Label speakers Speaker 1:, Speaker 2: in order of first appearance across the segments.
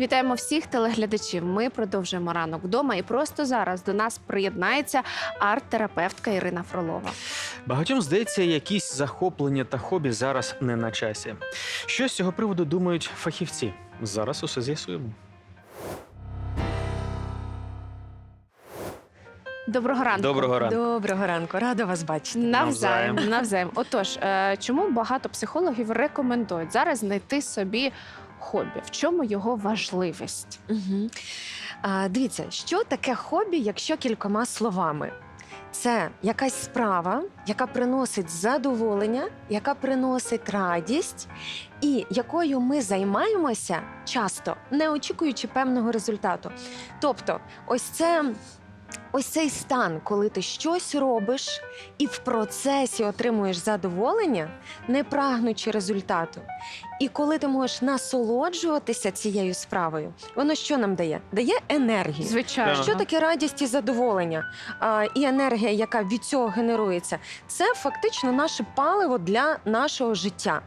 Speaker 1: Вітаємо всіх телеглядачів. Ми продовжуємо ранок вдома. І просто зараз до нас приєднається арт-терапевтка Ірина Фролова.
Speaker 2: Багатьом здається, якісь захоплення та хобі зараз не на часі. Що з цього приводу думають фахівці? Зараз усе з'ясуємо.
Speaker 1: Доброго ранку.
Speaker 2: Доброго ранку.
Speaker 3: Доброго ранку, рада вас бачити.
Speaker 1: Навзаєм.
Speaker 2: Навзаєм.
Speaker 1: Отож, е, чому багато психологів рекомендують зараз знайти собі хобі? В чому його важливість?
Speaker 3: Угу. А, дивіться, що таке хобі, якщо кількома словами? Це якась справа, яка приносить задоволення, яка приносить радість, і якою ми займаємося часто, не очікуючи певного результату. Тобто, ось це. Ось цей стан, коли ти щось робиш і в процесі отримуєш задоволення, не прагнучи результату. І коли ти можеш насолоджуватися цією справою, воно що нам дає? Дає енергію.
Speaker 1: Звичайно.
Speaker 3: Що таке радість і задоволення а, і енергія, яка від цього генерується? Це фактично наше паливо для нашого життя.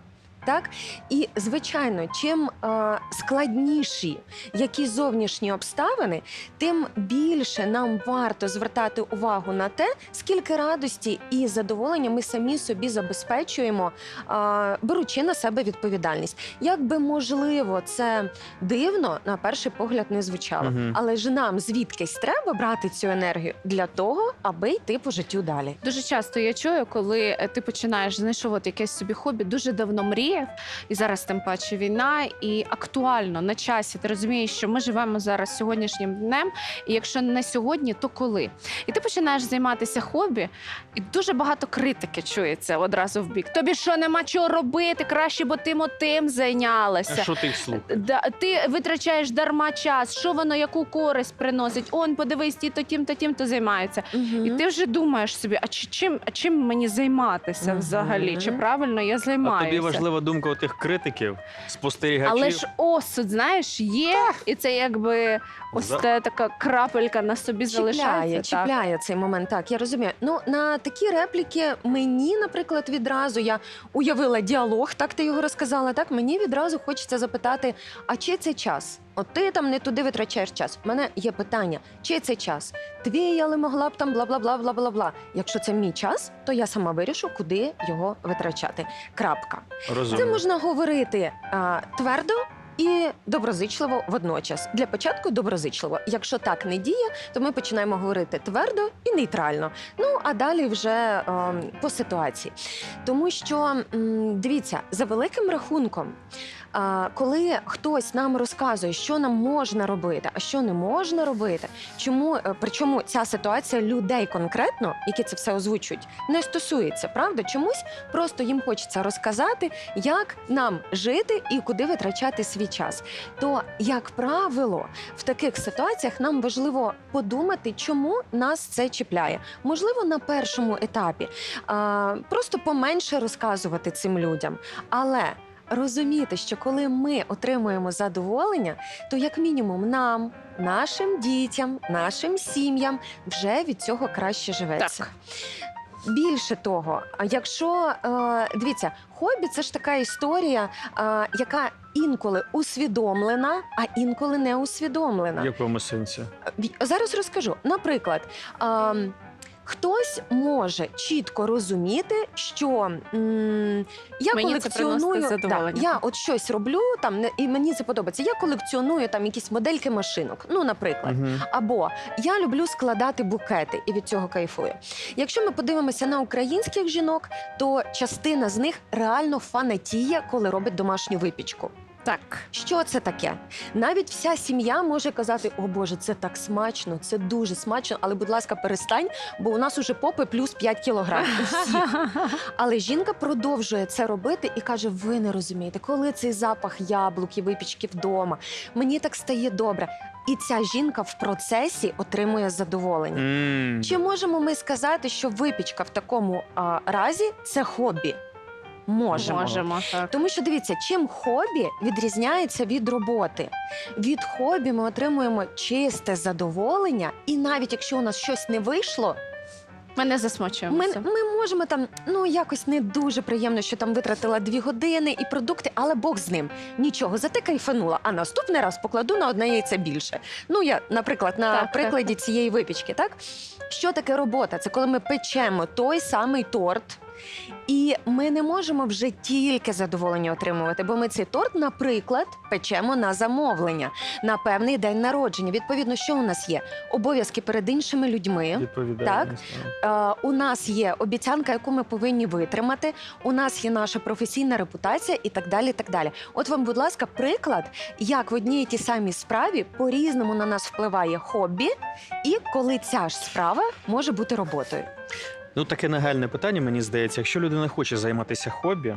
Speaker 3: Так і звичайно, чим е, складніші які зовнішні обставини, тим більше нам варто звертати увагу на те, скільки радості і задоволення ми самі собі забезпечуємо, е, беручи на себе відповідальність. Як би можливо, це дивно на перший погляд не звучало,
Speaker 2: Мгм.
Speaker 3: але ж нам звідкись треба брати цю енергію для того, аби йти по життю далі.
Speaker 1: Дуже часто я чую, коли е, ти починаєш знайшовувати якесь собі хобі, дуже давно мріяв, і зараз тим паче війна, і актуально на часі. Ти розумієш, що ми живемо зараз сьогоднішнім днем, і якщо не сьогодні, то коли? І ти починаєш займатися хобі, і дуже багато критики чується одразу в бік. Тобі що нема чого робити? Краще, бо тим отим
Speaker 2: А
Speaker 1: зайнялася.
Speaker 2: що ти слухаєш?
Speaker 1: Да, ти витрачаєш дарма час, що воно яку користь приносить? Он, подивись, ті то тім, то тім то займаються. І ти вже думаєш собі, а чи- чим, а чим мені займатися
Speaker 3: Мгм.
Speaker 1: взагалі? Чи правильно я
Speaker 2: А
Speaker 1: займаюся?
Speaker 2: тобі важлива думка тих критиків, спостерігачів.
Speaker 1: Але ж осуд, знаєш, є, і це якби ось
Speaker 2: За-
Speaker 1: та така крапелька на собі
Speaker 3: Чіпляє,
Speaker 1: залишається. так.
Speaker 3: чіпляє цей момент. Так, я розумію. Ну на такі репліки мені, наприклад, відразу я уявила діалог, так ти його розказала. Так мені відразу хочеться запитати: а чи це час? От ти там не туди витрачаєш час. У мене є питання: чи це час? Твій, але могла б там бла бла бла бла бла бла. Якщо це мій час, то я сама вирішу, куди його витрачати. Крапка.
Speaker 2: Розумно.
Speaker 3: Це можна говорити а, твердо. І доброзичливо водночас. Для початку доброзичливо. Якщо так не діє, то ми починаємо говорити твердо і нейтрально. Ну а далі вже ем, по ситуації. Тому що дивіться, за великим рахунком, а, коли хтось нам розказує, що нам можна робити, а що не можна робити, чому е, причому ця ситуація людей конкретно, які це все озвучують, не стосується, правда? Чомусь просто їм хочеться розказати, як нам жити і куди витрачати свій час. То, як правило, в таких ситуаціях нам важливо подумати, чому нас це чіпляє. Можливо, на першому етапі а, просто поменше розказувати цим людям, але. Розуміти, що коли ми отримуємо задоволення, то як мінімум нам, нашим дітям, нашим сім'ям вже від цього краще живеться.
Speaker 1: Так.
Speaker 3: Більше того, якщо е, дивіться, хобі це ж така історія, е, яка інколи усвідомлена, а інколи не усвідомлена.
Speaker 2: В якому сенсі?
Speaker 3: Зараз розкажу. Наприклад, хтось може чітко розуміти, що м, я
Speaker 1: Мені це
Speaker 3: колекціоную
Speaker 1: приносить задоволення.
Speaker 3: Да, я от щось роблю там, не- і мені це подобається. Я колекціоную там якісь модельки машинок. Ну, наприклад.
Speaker 2: Мгм.
Speaker 3: Або я люблю складати букети і від цього кайфую. Якщо ми подивимося на українських жінок, то частина з них реально фанатіє, коли робить домашню випічку.
Speaker 1: Так.
Speaker 3: Що це таке? Навіть вся сім'я може казати: О Боже, це так смачно, це дуже смачно, але, будь ласка, перестань, бо у нас уже попи плюс 5 кілограмів. Але жінка продовжує це робити і каже: Ви не розумієте, коли цей запах яблук і випічки вдома, мені так стає добре. І ця жінка в процесі отримує задоволення.
Speaker 2: М.
Speaker 3: Чи можемо ми сказати, що випічка в такому а, разі це хобі? Можемо.
Speaker 1: Можемо, так.
Speaker 3: Тому що дивіться, чим хобі відрізняється від роботи. Від хобі ми отримуємо чисте задоволення, і навіть якщо у нас щось не вийшло,
Speaker 1: Ми не
Speaker 3: Ми,
Speaker 1: засмучуємося.
Speaker 3: ми можемо там, ну якось не дуже приємно, що там витратила дві години і продукти, але Бог з ним. Нічого, зате кайфанула. А наступний раз покладу на одне яйце більше. Ну я, наприклад, на
Speaker 1: Так, так,
Speaker 3: прикладі цієї випічки, так? Що таке робота? Це коли ми печемо той самий торт. І ми не можемо вже тільки задоволення отримувати, бо ми цей торт, наприклад, печемо на замовлення на певний день народження. Відповідно, що у нас є? Обов'язки перед іншими людьми.
Speaker 2: Відповідальність.
Speaker 3: Е, у нас є обіцянка, яку ми повинні витримати. У нас є наша професійна репутація і так далі. так далі. От вам, будь ласка, приклад, як в одній і тій самій справі по-різному на нас впливає хобі, і коли ця ж справа може бути роботою.
Speaker 2: Ну, таке нагальне питання, мені здається. Якщо людина хоче займатися хобі,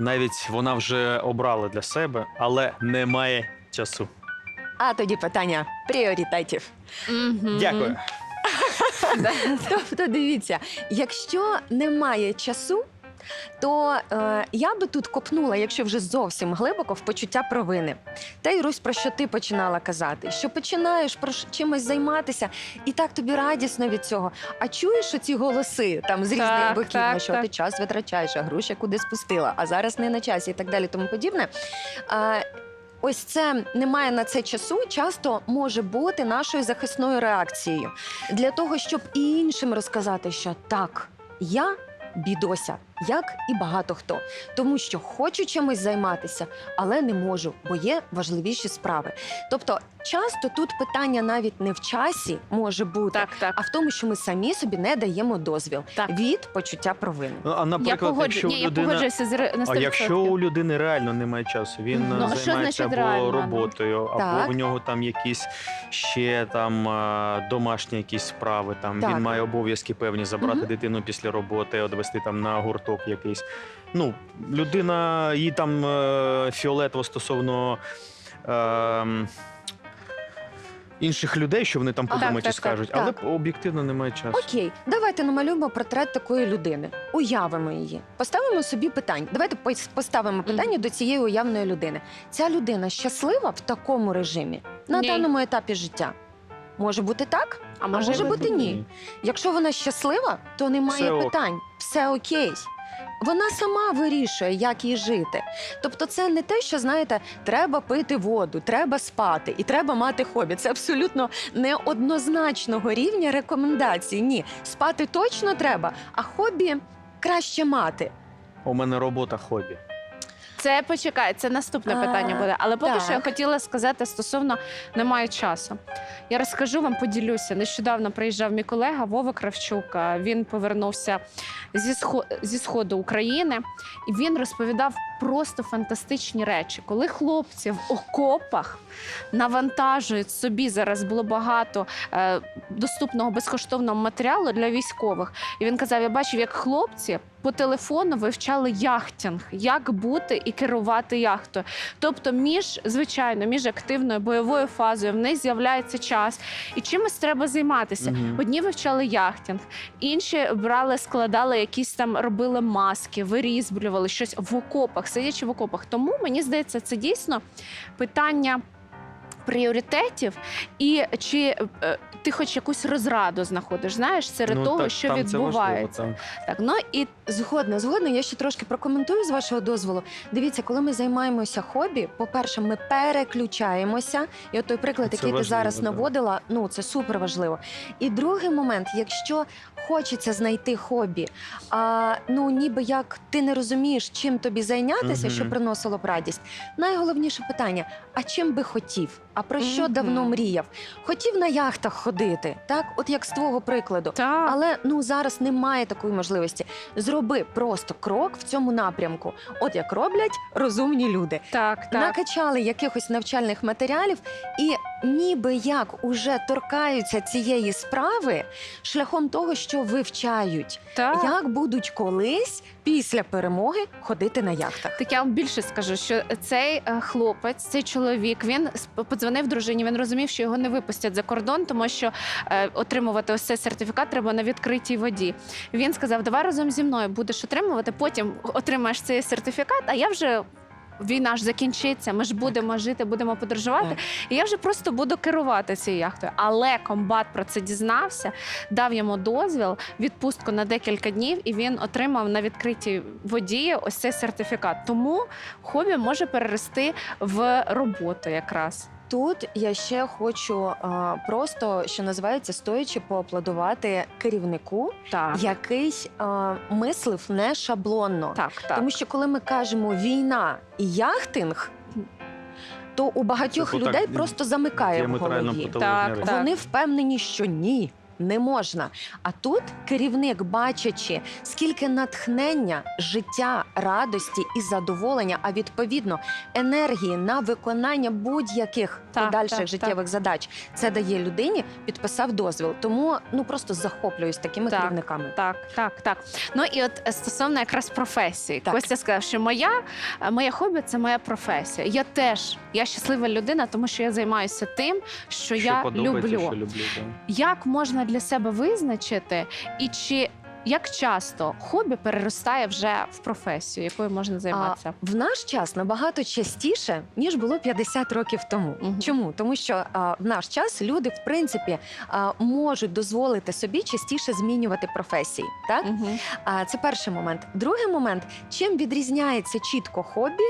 Speaker 2: навіть вона вже обрала для себе, але не має часу.
Speaker 3: А тоді питання пріоритетів.
Speaker 1: Мгм.
Speaker 2: Дякую.
Speaker 3: Тобто, дивіться, якщо немає часу. То е, я би тут копнула, якщо вже зовсім глибоко, в почуття провини. Та й Русь, про що ти починала казати? Що починаєш про чимось займатися, і так тобі радісно від цього. А чуєш оці голоси там з різних
Speaker 1: Так,
Speaker 3: боків,
Speaker 1: так,
Speaker 3: на що
Speaker 1: так.
Speaker 3: ти час витрачаєш, а гроші куди спустила, а зараз не на часі, і так далі, тому подібне. А, Ось це немає на це часу, часто може бути нашою захисною реакцією для того, щоб і іншим розказати, що так, я бідося, як і багато хто, тому що хочу чимось займатися, але не можу, бо є важливіші справи. Тобто, часто тут питання навіть не в часі може бути,
Speaker 1: Так, так.
Speaker 3: а в тому, що ми самі собі не даємо дозвіл
Speaker 1: Так.
Speaker 3: від почуття провини.
Speaker 2: Ну, а
Speaker 1: Я
Speaker 2: наприклад,
Speaker 1: погоджу.
Speaker 2: якщо
Speaker 1: Ні, я
Speaker 2: людина.
Speaker 1: погоджуюся з на 100%.
Speaker 2: А якщо у людини реально немає часу, він
Speaker 3: Ну,
Speaker 2: е,
Speaker 1: що
Speaker 2: займається
Speaker 1: значить
Speaker 2: або
Speaker 1: реально, ну?
Speaker 2: роботою, або в нього там якісь ще там е, домашні якісь справи. Там
Speaker 3: Так.
Speaker 2: він має обов'язки певні забрати
Speaker 3: Мгм.
Speaker 2: дитину після роботи, одвести там на гурток якийсь. Ну, людина їй там е, фіолетово стосовно. Е, Інших людей, що вони там
Speaker 3: Так,
Speaker 2: подумають і
Speaker 1: так, так,
Speaker 2: скажуть,
Speaker 3: так.
Speaker 2: але об'єктивно немає часу.
Speaker 3: Окей, давайте намалюємо портрет такої людини. Уявимо її. Поставимо собі питання. Давайте пос- поставимо питання до цієї уявної людини. Ця людина щаслива в такому режимі на
Speaker 1: Ні.
Speaker 3: даному етапі життя. Може бути так?
Speaker 1: А
Speaker 3: може
Speaker 1: може
Speaker 3: бути ні. Якщо вона щаслива, то немає
Speaker 2: Все ок.
Speaker 3: питань. Все окей. Вона сама вирішує, як їй жити. Тобто, це не те, що знаєте, треба пити воду, треба спати і треба мати хобі. Це абсолютно неоднозначного рівня рекомендацій. Ні, спати точно треба, а хобі краще мати.
Speaker 2: У мене робота хобі.
Speaker 1: Це почекай, це наступне питання буде. Але поки що я хотіла сказати стосовно немає часу. Я розкажу вам, поділюся. Нещодавно приїжджав мій колега Вова Кравчук. Він повернувся зі схо- зі сходу України, і він розповідав просто фантастичні речі, коли хлопці в окопах навантажують собі зараз було багато е, доступного безкоштовного матеріалу для військових. І він казав: я бачив, як хлопці по телефону вивчали яхтинг, як бути і керувати яхтою. Тобто, між звичайно, між активною бойовою фазою в них з'являється час, і чимось треба займатися.
Speaker 2: Мгм.
Speaker 1: Одні вивчали яхтинг, інші брали, складали якісь там, робили маски, вирізблювали щось в окопах, сидячи в окопах. Тому мені здається, це дійсно питання. Пріоритетів і чи е, ти хоч якусь розраду знаходиш, знаєш, серед
Speaker 2: Ну,
Speaker 1: того,
Speaker 2: так,
Speaker 1: що
Speaker 2: там це
Speaker 1: відбувається.
Speaker 2: важливо,
Speaker 1: Так, ну і
Speaker 3: Згодна, згодна. Я ще трошки прокоментую з вашого дозволу. Дивіться, коли ми займаємося хобі, по-перше, ми переключаємося. І от той приклад,
Speaker 2: Це
Speaker 3: який ти
Speaker 2: важливо,
Speaker 3: зараз
Speaker 2: да.
Speaker 3: наводила, ну це супер важливо. І другий момент, якщо хочеться знайти хобі, а ну ніби як ти не розумієш, чим тобі зайнятися,
Speaker 2: Мгм.
Speaker 3: що приносило б радість. Найголовніше питання: а чим би хотів? А про що
Speaker 1: Мгм.
Speaker 3: давно мріяв? Хотів на яхтах ходити, так, от як з твого прикладу.
Speaker 1: так.
Speaker 3: Але ну зараз немає такої можливості. Зроби просто крок в цьому напрямку. От як роблять розумні люди.
Speaker 1: так, так.
Speaker 3: Накачали якихось навчальних матеріалів, і ніби як уже торкаються цієї справи шляхом того, що вивчають,
Speaker 1: так.
Speaker 3: як будуть колись після перемоги ходити на яхтах.
Speaker 1: Так я вам більше скажу, що цей е, хлопець, цей чоловік, він сп- подзвонив дружині. Він розумів, що його не випустять за кордон, тому що е, отримувати ось цей сертифікат треба на відкритій воді. Він сказав: Давай разом зі мною будеш отримувати. Потім отримаєш цей сертифікат, а я вже. Війна ж закінчиться, ми ж будемо жити, будемо подорожувати. І я вже просто буду керувати цією яхтою. Але комбат про це дізнався, дав йому дозвіл, відпустку на декілька днів, і він отримав на відкритій воді ось цей сертифікат. Тому хобі може перерости в роботу якраз.
Speaker 3: Тут я ще хочу а, просто, що називається, стоячи поаплодувати керівнику,
Speaker 1: Так,
Speaker 3: який а, мислив не шаблонно.
Speaker 1: так, так.
Speaker 3: Тому що коли ми кажемо війна і яхтинг, то у багатьох
Speaker 2: Це людей
Speaker 3: людей просто замикає в голові.
Speaker 1: Так, так.
Speaker 3: Вони впевнені, що ні. Не можна. А тут керівник, бачачи, скільки натхнення, життя, радості і задоволення, а відповідно енергії на виконання будь-яких
Speaker 1: Так,
Speaker 3: подальших
Speaker 1: так,
Speaker 3: життєвих задач, це дає людині, підписав дозвіл. Тому ну просто захоплююсь такими
Speaker 1: Так.
Speaker 3: керівниками.
Speaker 1: Так, так, так. Ну і от е, стосовно якраз професії,
Speaker 3: Так.
Speaker 1: Костя сказав, що моя е, моє хобі це моя професія. Я теж я щаслива людина, тому що я займаюся тим, що,
Speaker 2: Що
Speaker 1: я люблю.
Speaker 2: що люблю. да.
Speaker 1: Як можна для себе визначити, і чи як часто хобі переростає вже в професію, якою можна займатися?
Speaker 3: В наш час набагато частіше ніж було 50 років тому.
Speaker 1: Мгм.
Speaker 3: Чому? Тому що а, в наш час люди, в принципі, а, можуть дозволити собі частіше змінювати професії. Так,
Speaker 1: Мгм.
Speaker 3: а це перший момент. Другий момент: чим відрізняється чітко хобі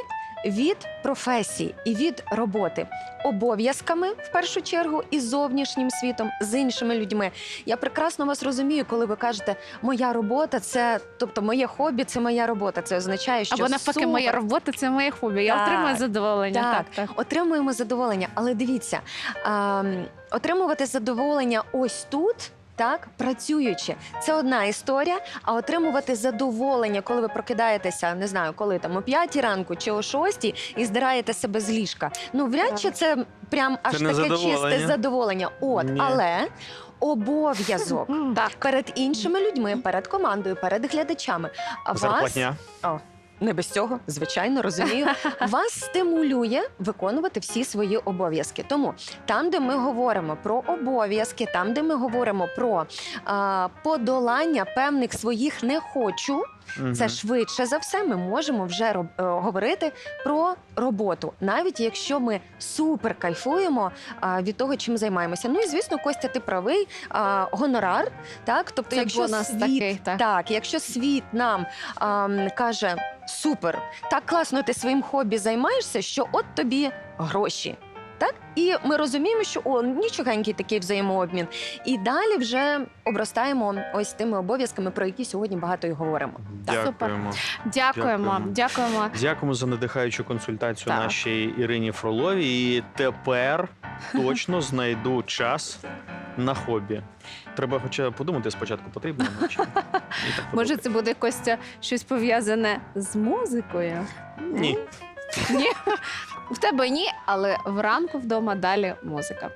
Speaker 3: від професії і від роботи обов'язками в першу чергу і зовнішнім світом з іншими людьми. Я прекрасно вас розумію, коли ви кажете, моя робота це, тобто моє хобі, це моя робота. Це означає, що
Speaker 1: Або навпаки,
Speaker 3: супер.
Speaker 1: моя робота це моє хобі. Я
Speaker 3: Так,
Speaker 1: отримую задоволення.
Speaker 3: так.
Speaker 1: Так, так.
Speaker 3: отримуємо задоволення. Але дивіться, ем, отримувати задоволення ось тут. Так, працюючи, це одна історія. А отримувати задоволення, коли ви прокидаєтеся, не знаю, коли там о п'ятій ранку чи о шостій, і здираєте себе з ліжка. Ну вряд чи це прям аж
Speaker 2: не
Speaker 3: таке чисте
Speaker 2: задоволення.
Speaker 3: От,
Speaker 2: Ні.
Speaker 3: але обов'язок
Speaker 1: Так.
Speaker 3: перед іншими людьми, перед командою, перед глядачами. А вас
Speaker 2: Зарплатня.
Speaker 3: Не без цього, звичайно, розумію. Вас стимулює виконувати всі свої обов'язки. Тому там, де ми говоримо про обов'язки, там, де ми говоримо про а, подолання певних своїх не хочу, Це швидше за все, ми можемо вже роб- е, говорити про роботу, навіть якщо ми супер кайфуємо а, від того, чим займаємося. Ну і звісно, Костя, ти правий. А, гонорар, так тобто,
Speaker 1: Це
Speaker 3: якщо
Speaker 1: бонус
Speaker 3: світ
Speaker 1: такий, так.
Speaker 3: так, якщо світ нам ам, каже супер, так класно ти своїм хобі займаєшся, що от тобі гроші. Так, і ми розуміємо, що о, нічогенький такий взаємообмін. І далі вже обростаємо ось тими обов'язками, про які сьогодні багато і говоримо.
Speaker 2: Дякуємо.
Speaker 1: Дякуємо,
Speaker 2: Дякуємо.
Speaker 1: дякуємо.
Speaker 2: Дякуємо за надихаючу консультацію
Speaker 1: Так.
Speaker 2: нашій Ірині Фроловій. І тепер точно знайду час на хобі. Треба хоча подумати спочатку, потрібно. чи ні. І так
Speaker 1: Може,
Speaker 2: подумати.
Speaker 1: це буде Костя щось пов'язане з музикою?
Speaker 2: Ні.
Speaker 1: Ні. В тебе ні, але вранку вдома далі музика.